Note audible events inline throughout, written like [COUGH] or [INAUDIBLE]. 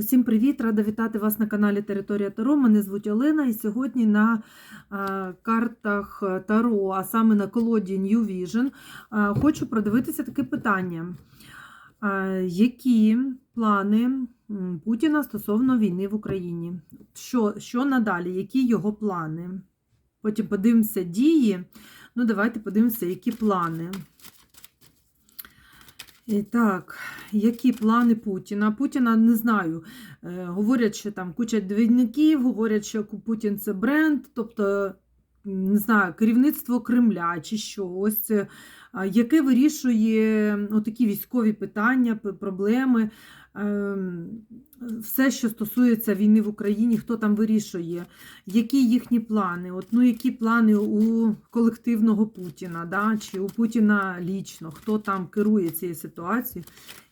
Усім привіт! Рада вітати вас на каналі Територія Таро. Мене звуть Олена, і сьогодні на картах Таро, а саме на колоді New Vision, хочу продивитися таке питання. Які плани Путіна стосовно війни в Україні? Що, що надалі? Які його плани? Потім подивимося дії. Ну, давайте подивимося, які плани. Так, які плани Путіна? Путіна не знаю. Е, говорять, що там куча двійників, говорять, що Путін це бренд, тобто, не знаю, керівництво Кремля чи що. Ось яке вирішує такі військові питання, проблеми. Ем, Все, що стосується війни в Україні, хто там вирішує, які їхні плани, От, ну, які плани у колективного Путіна, да? чи у Путіна лічно, хто там керує цією ситуацією,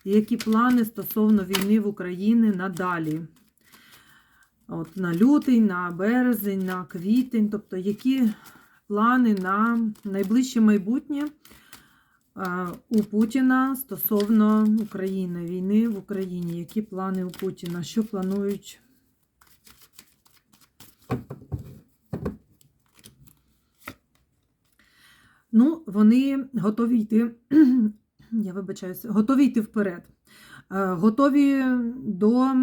і які плани стосовно війни в Україні надалі. От, на лютий, на березень, на квітень, тобто які плани на найближче майбутнє е, у Путіна стосовно України, війни в Україні. Які плани у Путіна? Що планують? Ну, вони готові йти, [CLEARS THROAT] я вибачаюся, готові йти вперед, Е, готові до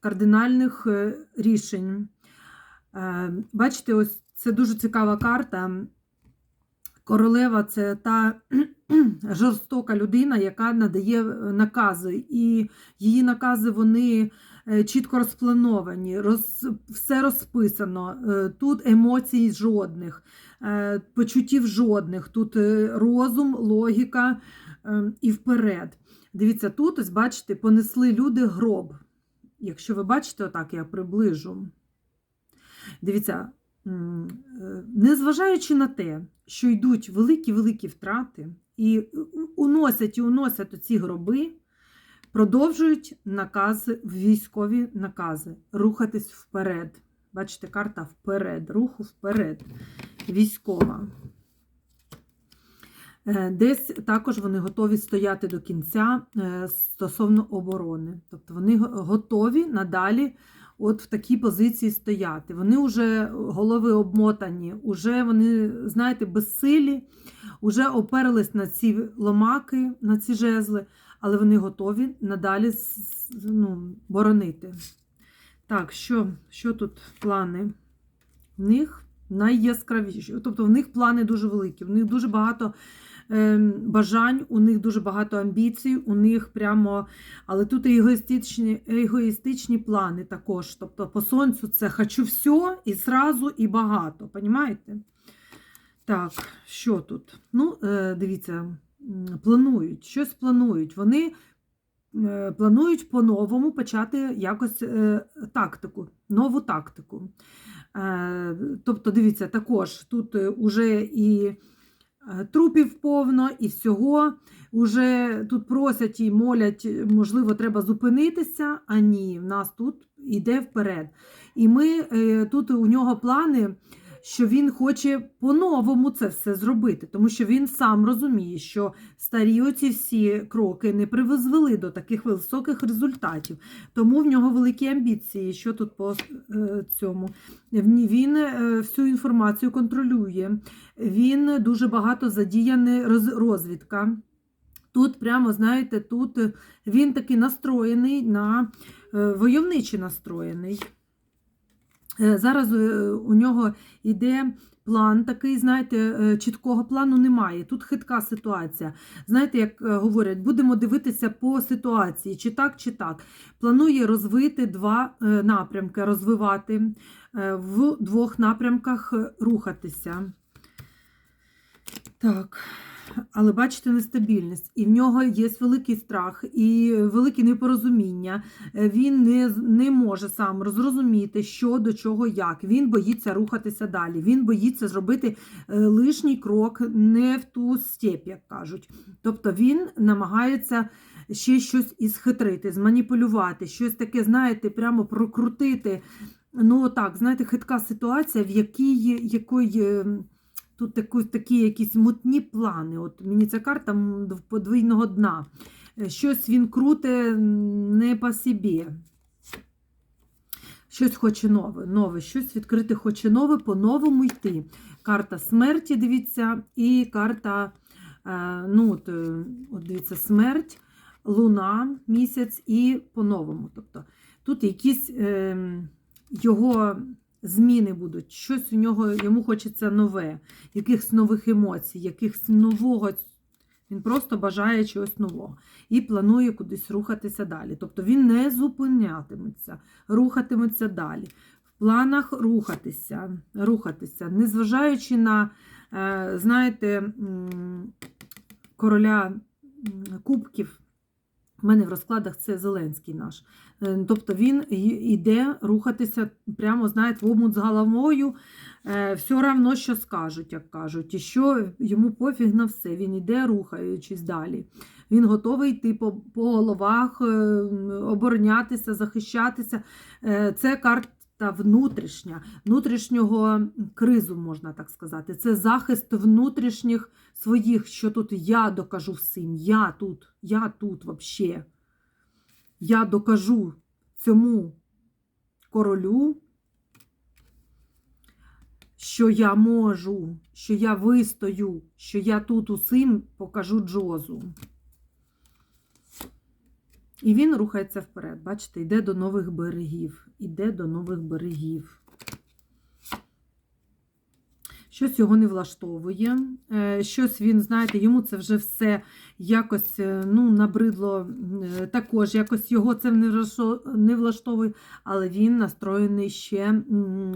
кардинальних е, рішень. Е, Бачите, ось це дуже цікава карта. Королева це та [CLEARS THROAT] жорстока людина, яка надає накази, і її накази вони е, чітко розплановані, роз, все розписано. Е, Тут емоцій жодних, е, почуттів жодних, тут е, розум, логіка е, і вперед. Дивіться, тут, ось бачите, понесли люди гроб. Якщо ви бачите, отак я приближу. Дивіться, е, незважаючи на те, що йдуть великі-великі втрати, і уносять і уносять ці гроби, продовжують накази, військові накази рухатись вперед. Бачите, карта вперед, руху вперед, військова. Е, Десь також вони готові стояти до кінця е, стосовно оборони. Тобто вони готові надалі от в такій позиції стояти. Вони вже голови обмотані, вже вони, знаєте, безсилі, вже оперлись на ці ломаки, на ці жезли, але вони готові надалі ну, боронити. Так, що, що тут плани? В них найяскравіші. Тобто в них плани дуже великі, в них дуже багато бажань, у них дуже багато амбіцій, у них прямо, але тут і егоїстичні, егоїстичні плани також. Тобто по сонцю це хочу все і сразу, і багато. Понімаєте? Так, що тут? Ну, е, дивіться, планують, щось планують. Вони е, планують по-новому почати якось е, тактику, нову тактику. Тобто, дивіться, також тут уже і трупів повно, і всього. Уже тут просять і молять, можливо, треба зупинитися. А ні, в нас тут іде вперед. І ми е, тут у нього плани, що він хоче по-новому це все зробити, тому що він сам розуміє, що старі оці всі кроки не призвели до таких високих результатів. Тому в нього великі амбіції. Що тут по е, цьому? Він е, всю інформацію контролює, він дуже багато задіяний роз- розвідка. Тут, прямо, знаєте, тут він такий настроєний на е, войовничий настроєний. Е, Зараз е, у нього йде план такий, знаєте, е, чіткого плану немає. Тут хитка ситуація. Знаєте, як говорять, будемо дивитися по ситуації, чи так, чи так. Планує розвити два напрямки, розвивати в двох напрямках рухатися. Так. Але бачите, нестабільність, і в нього є великий страх і велике непорозуміння. Е, Він не, не може сам зрозуміти, що до чого, як. Він боїться рухатися далі. Він боїться зробити е, лишній крок не в ту степь, як кажуть. Тобто він намагається ще щось ісхитрити, зманіпулювати, щось таке, знаєте, прямо прокрутити. Ну так, знаєте, хитка ситуація, в якій якої. Тут таку, такі якісь мутні плани. От мені ця карта подвійного дна. Е, Щось він круте не по собі. щось хоче нове, нове, щось відкрити хоче нове, по-новому йти. Карта смерті, дивіться, і карта, е, ну, от, е, от дивіться, смерть, луна, місяць і по-новому. Тобто тут якісь е, його зміни будуть, щось у нього, йому хочеться нове, якихось нових емоцій, якихось нового. Він просто бажає чогось нового і планує кудись рухатися далі. Тобто він не зупинятиметься, рухатиметься далі. В планах рухатися, рухатися, незважаючи на, е, знаєте, короля кубків. У мене в розкладах це Зеленський наш. Е, Тобто він йде рухатися прямо, знаєте, в омут з головою, е, все одно, що скажуть, як кажуть, і що йому пофіг на все. Він йде, рухаючись далі. Він готовий йти по, по головах, е, оборонятися, захищатися. Це карта внутрішня, внутрішнього кризу, можна так сказати. Це захист внутрішніх своїх, що тут я докажу всім. Я тут, я тут взагалі. Я докажу цьому королю, що я можу, що я вистою, що я тут усім покажу Джозу. І він рухається вперед. Бачите, йде до нових берегів. Іде до нових берегів. Щось його не влаштовує. Е, Щось він, знаєте, йому це вже все якось е, ну, набридло. е, Також якось його це не влаштовує, але він настроєний ще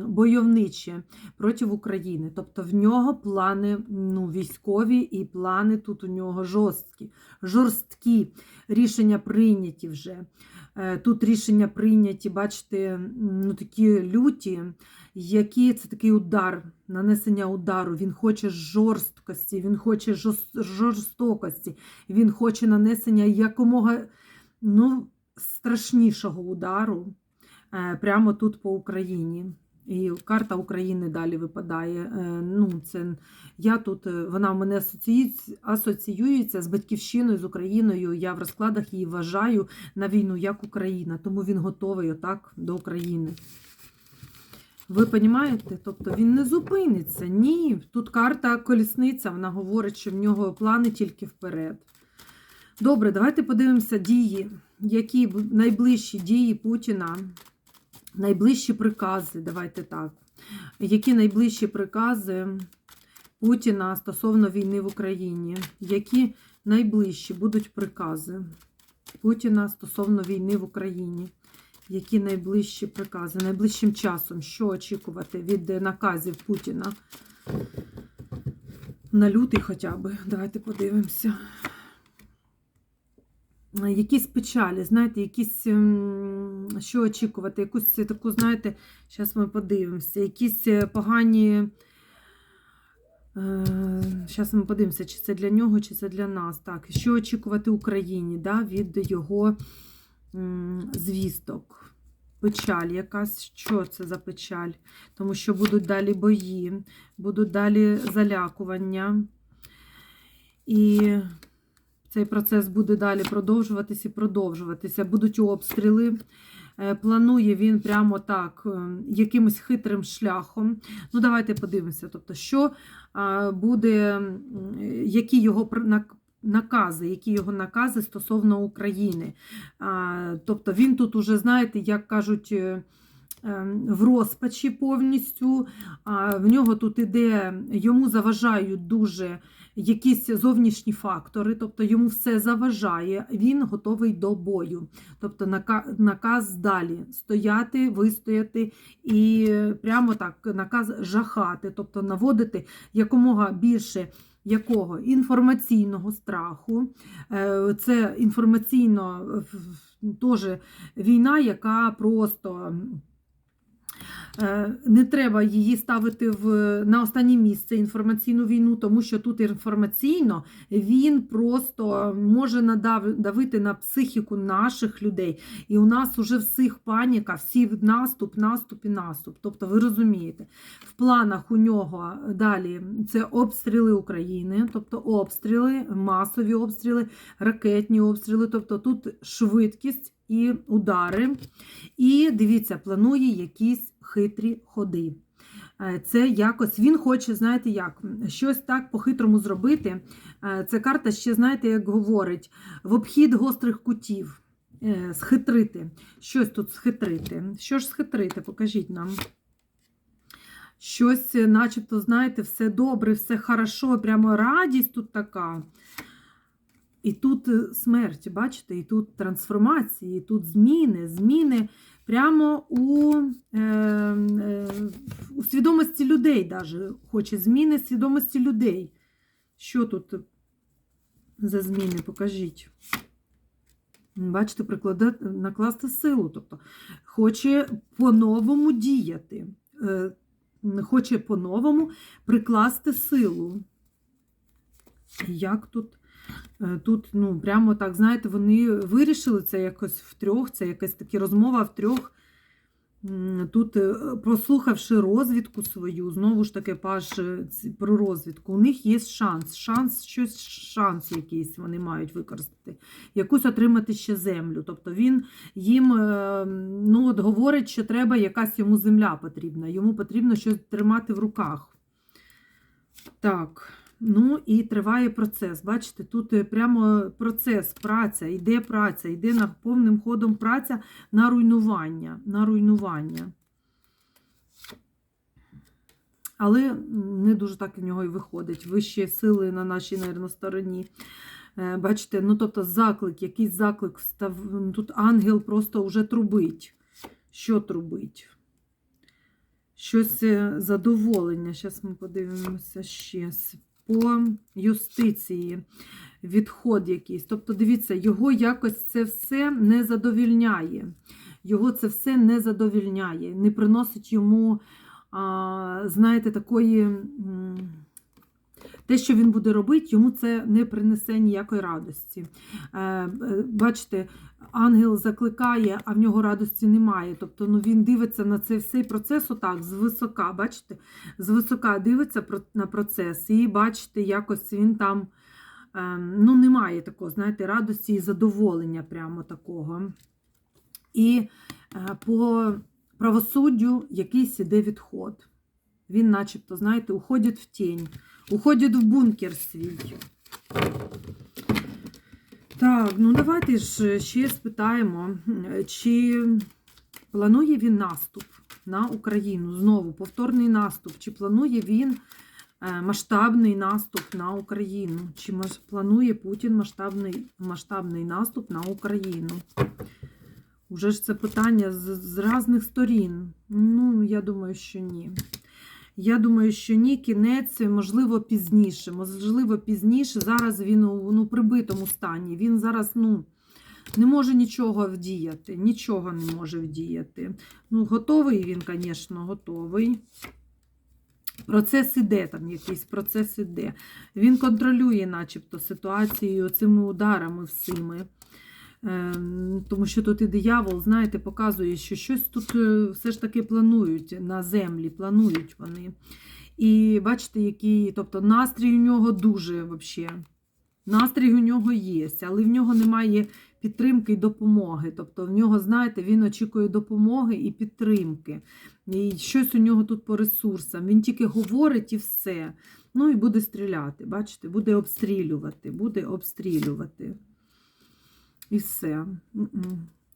бойовниче проти України. Тобто в нього плани ну, військові і плани тут у нього жорсткі. жорсткі. Рішення прийняті вже. Тут рішення прийняті, бачите, ну, такі люті, які це такий удар, нанесення удару. Він хоче жорсткості, він хоче жорстокості, він хоче нанесення якомога ну, страшнішого удару е, прямо тут по Україні. І карта України далі випадає. Е, Ну, це я тут, е, вона в мене асоціюється, з батьківщиною, з Україною. Я в розкладах її вважаю на війну як Україна, тому він готовий отак до України. Ви розумієте? Тобто він не зупиниться. Ні. Тут карта колісниця, вона говорить, що в нього плани тільки вперед. Добре, давайте подивимося дії, які найближчі дії Путіна, найближчі прикази, давайте так. Які найближчі прикази Путіна стосовно війни в Україні? Які найближчі будуть прикази Путіна стосовно війни в Україні? Які найближчі прикази? Найближчим часом, що очікувати від е, наказів Путіна? На лютий хоча б. Давайте подивимося. Е, Якісь печалі, знаєте, якісь, ем, що очікувати, якусь таку, знаєте, зараз ми подивимося, якісь е, погані. Зараз ми подивимося, чи це для нього, чи це для нас. Так, що очікувати Україні да, від його звісток? Печаль якась, що це за печаль? Тому що будуть далі бої, будуть далі залякування. І цей процес буде далі продовжуватися і продовжуватися. Будуть обстріли. Е, Планує він прямо так, е, якимось хитрим шляхом. Ну, давайте подивимося. Тобто, що буде, які його накази, які його накази стосовно України. Тобто він тут уже, знаєте, як кажуть, е, ем, в розпачі повністю. В нього тут іде, йому заважають дуже якісь зовнішні фактори, тобто йому все заважає, він готовий до бою. Тобто нака- наказ далі стояти, вистояти і прямо так наказ жахати, тобто наводити якомога більше. Якого інформаційного страху, Е, це інформаційно теж війна, яка просто Не треба її ставити в, на останнє місце інформаційну війну, тому що тут інформаційно він просто може надав- давити на психіку наших людей. І у нас уже всіх паніка, всі наступ, наступ і наступ. Тобто, ви розумієте, в планах у нього далі це обстріли України, тобто обстріли, масові обстріли, ракетні обстріли. Тобто тут швидкість і удари. І дивіться, планує якісь хитрі ходи. Е, Це якось він хоче, знаєте, як щось так по-хитрому зробити. Е, Ця карта ще, знаєте, як говорить, в обхід гострих кутів. Е, Схитрити. Щось тут схитрити. Що ж схитрити? Покажіть нам. Щось, начебто, знаєте, все добре, все хорошо, прямо радість тут така. І тут е, смерть, бачите, і тут трансформації, і тут зміни, зміни прямо у, е, е, у свідомості людей, даже хоче зміни свідомості людей. Що тут за зміни? Покажіть. Бачите, прикладати, накласти силу. Тобто хоче по-новому діяти, е, хоче по-новому прикласти силу. Як тут? Е, Тут, ну, прямо так, знаєте, вони вирішили це якось втрьох, це якась така розмова втрьох. Тут, е, прослухавши розвідку свою, знову ж таки, паш е, про розвідку, у них є шанс, шанс, щось, шанс якийсь вони мають використати, якусь отримати ще землю. Тобто він їм ну, от говорить, що треба якась йому земля потрібна, йому потрібно щось тримати в руках. Так. Ну і триває процес. Бачите, тут е, прямо процес, праця, йде праця, йде на повним ходом праця на руйнування. На руйнування. Але не дуже так в нього і виходить. Вищі сили на нашій, наверно, стороні. Е, Бачите, ну тобто заклик, якийсь заклик став. Тут ангел просто вже трубить. Що трубить? Щось е, задоволення. Зараз ми подивимося ще по юстиції, відход якийсь. Тобто, дивіться, його якось це все не задовільняє. Його це все не задовільняє, не приносить йому, знаєте, такої. Те, що він буде робити, йому це не принесе ніякої радості. Е, е, Бачите, ангел закликає, а в нього радості немає. Тобто ну, він дивиться на цей всей процес отак, звисока, бачите? Звисока дивиться на процес, і бачите, якось він там е, ну, немає такого, знаєте, радості і задоволення прямо такого. І е, по правосуддю якийсь іде відход. Він, начебто, знаєте, уходить в тінь, уходить в бункер свій. Так, ну давайте ж ще спитаємо, чи планує він наступ на Україну? Знову повторний наступ. Чи планує він е, масштабний наступ на Україну? Чи планує Путін масштабний, масштабний наступ на Україну? Уже ж це питання з, з різних сторін. Ну, я думаю, що ні. Я думаю, що ні, кінець, можливо, пізніше. Можливо, пізніше. Зараз він у ну, прибитому стані. Він зараз ну, не може нічого вдіяти. Нічого не може вдіяти. Ну, готовий він, звісно, готовий. Процес іде, там якийсь процес іде. Він контролює, начебто, ситуацію цими ударами всіми. Ем, Тому що тут і диявол, знаєте, показує, що щось тут е, все ж таки планують на землі, планують вони. І бачите, який, тобто настрій у нього дуже взагалі. Настрій у нього є, але в нього немає підтримки і допомоги. Тобто в нього, знаєте, він очікує допомоги і підтримки. І щось у нього тут по ресурсам. Він тільки говорить і все. Ну і буде стріляти. Бачите, буде обстрілювати, буде обстрілювати. І все.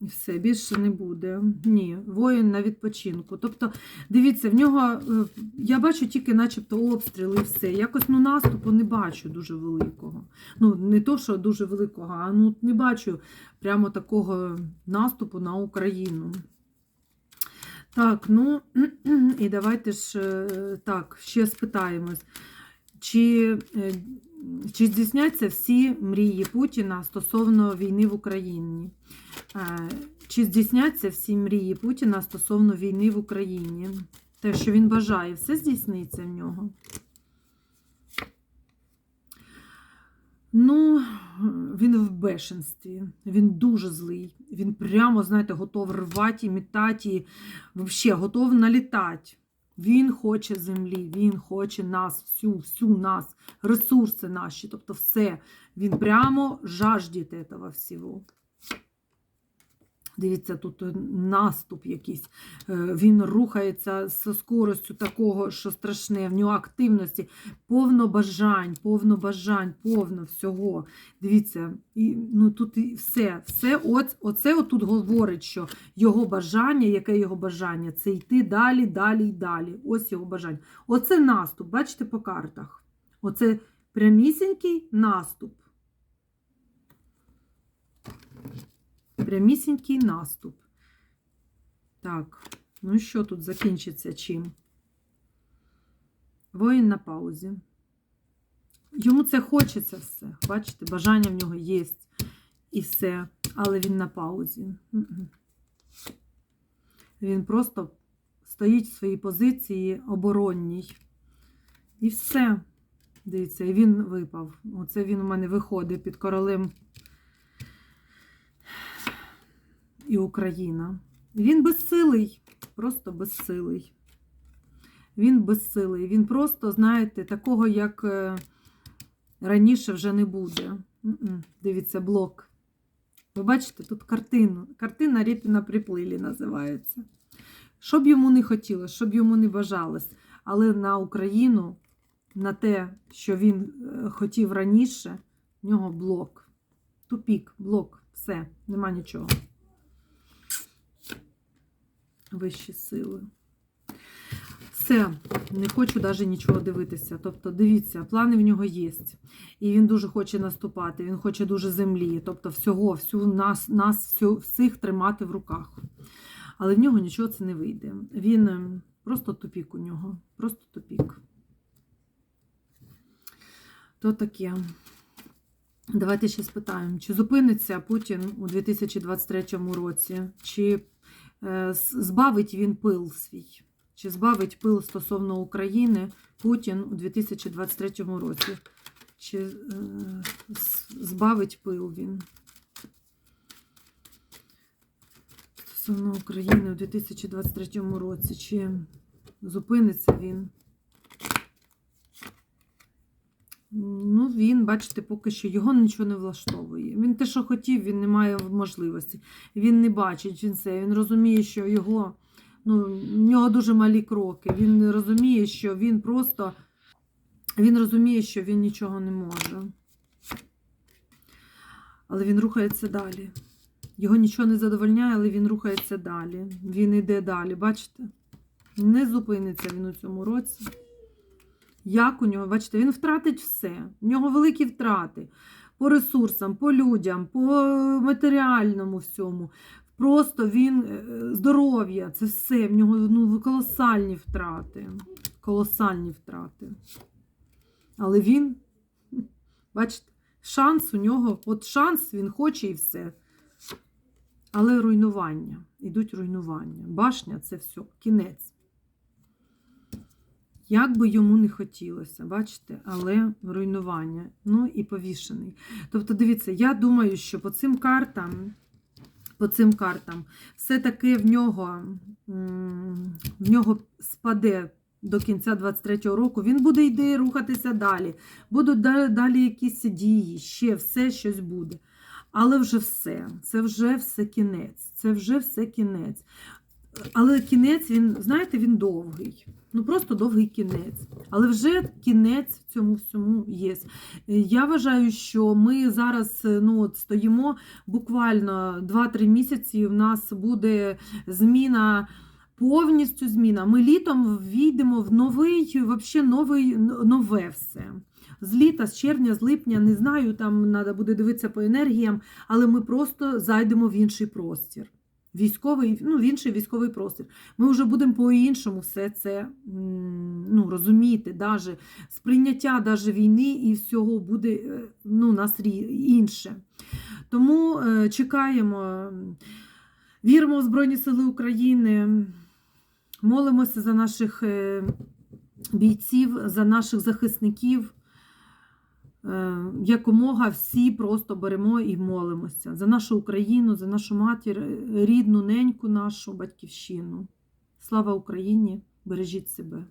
І все, більше не буде. Ні, воїн на відпочинку. Тобто, дивіться, в нього, е, я бачу тільки начебто обстріли і все. Якось ну, наступу не бачу дуже великого. Ну, не то, що дуже великого, а ну, не бачу прямо такого наступу на Україну. Так, ну [CLEARS THROAT] і давайте ж е, так, ще спитаємось. Чи, е, чи здійсняться всі мрії Путіна стосовно війни в Україні? Е, Чи здійсняться всі мрії Путіна стосовно війни в Україні? Те, що він бажає, все здійсниться в нього? Ну, він в бешенстві, він дуже злий. Він прямо, знаєте, готов рвати, мітати, і взагалі готов налітати. Він хоче землі, він хоче нас, всю, всю нас, ресурси наші, тобто все. Він прямо жаждіть этого всього. Дивіться, тут е, наступ якийсь. Е, Він рухається з скоростю такого, що страшне, в нього активності, повно бажань, повно бажань, повно всього. Дивіться, і, ну тут і все. все от, оце отут говорить, що його бажання, яке його бажання, це йти далі, далі і далі. Ось його бажання. Оце наступ, бачите по картах. Оце прямісінький наступ. Прямісінький наступ. Так, ну що тут закінчиться чим? Воїн на паузі. Йому це хочеться все. Бачите, бажання в нього є. І все. Але він на паузі. Він просто стоїть в своїй позиції оборонній. І все. Дивіться, і він випав. Оце він у мене виходить під королем і Україна. Він безсилий, просто безсилий. Він безсилий. Він просто, знаєте, такого, як е, раніше вже не буде. Дивіться, блок. Ви бачите, тут картину. Картина Рєпіна приплилі називається. Що б йому не хотілося, що б йому не бажалось, але на Україну, на те, що він е, хотів раніше, в нього блок. Тупік, блок, все, нема нічого. Вищі сили. Все, не хочу навіть нічого дивитися. Тобто, дивіться, плани в нього є. І він дуже хоче наступати, він хоче дуже землі. Тобто, всього, всю нас, нас всю, всіх тримати в руках. Але в нього нічого це не вийде. Він ем, просто тупік у нього. Просто тупік. То таке. Давайте ще спитаємо, чи зупиниться Путін у 2023 році, чи збавить він пил свій, чи збавить пил стосовно України Путін у 2023 році, чи е, збавить пил він стосовно України у 2023 році, чи зупиниться він? Ну, він, бачите, поки що його нічого не влаштовує. Він те, що хотів, він не має можливості. Він не бачить він це. Він розуміє, що його, ну, в нього дуже малі кроки. Він розуміє, що він просто він розуміє, що він нічого не може. Але він рухається далі. Його нічого не задовольняє, але він рухається далі. Він йде далі. Бачите? Не зупиниться він у цьому році. Як у нього, бачите, він втратить все. У нього великі втрати по ресурсам, по людям, по матеріальному всьому. Просто він е, здоров'я, це все. В нього ну, колосальні втрати. Колосальні втрати. Але він, бачите, шанс у нього, от шанс він хоче і все. Але руйнування. Ідуть руйнування. Башня це все, кінець. Як би йому не хотілося, бачите, але руйнування. Ну і повішений. Тобто, дивіться, я думаю, що по цим картам, по цим картам, все-таки в нього, в нього спаде до кінця 23-го року. Він буде йти рухатися далі. Будуть да- далі якісь дії, ще все щось буде. Але вже все. Це вже все кінець. Це вже все кінець. Але кінець, він, знаєте, він довгий. Ну просто довгий кінець. Але вже кінець цьому всьому є. Я вважаю, що ми зараз ну, от стоїмо буквально 2-3 місяці. У нас буде зміна. Повністю зміна. Ми літом війдемо в новий, вообще новий, нове все. З літа, з червня, з липня, не знаю, там треба буде дивитися по енергіям, але ми просто зайдемо в інший простір. Військовий, ну, в інший військовий простір. Ми вже будемо по-іншому все це ну, розуміти, даже сприйняття даже війни і всього буде е, ну, нас інше. Тому е, чекаємо, віримо в Збройні Сили України, молимося за наших е, бійців, за наших захисників. Е, Якомога всі просто беремо і молимося за нашу Україну, за нашу матір, е, рідну неньку нашу батьківщину. Слава Україні! Бережіть себе!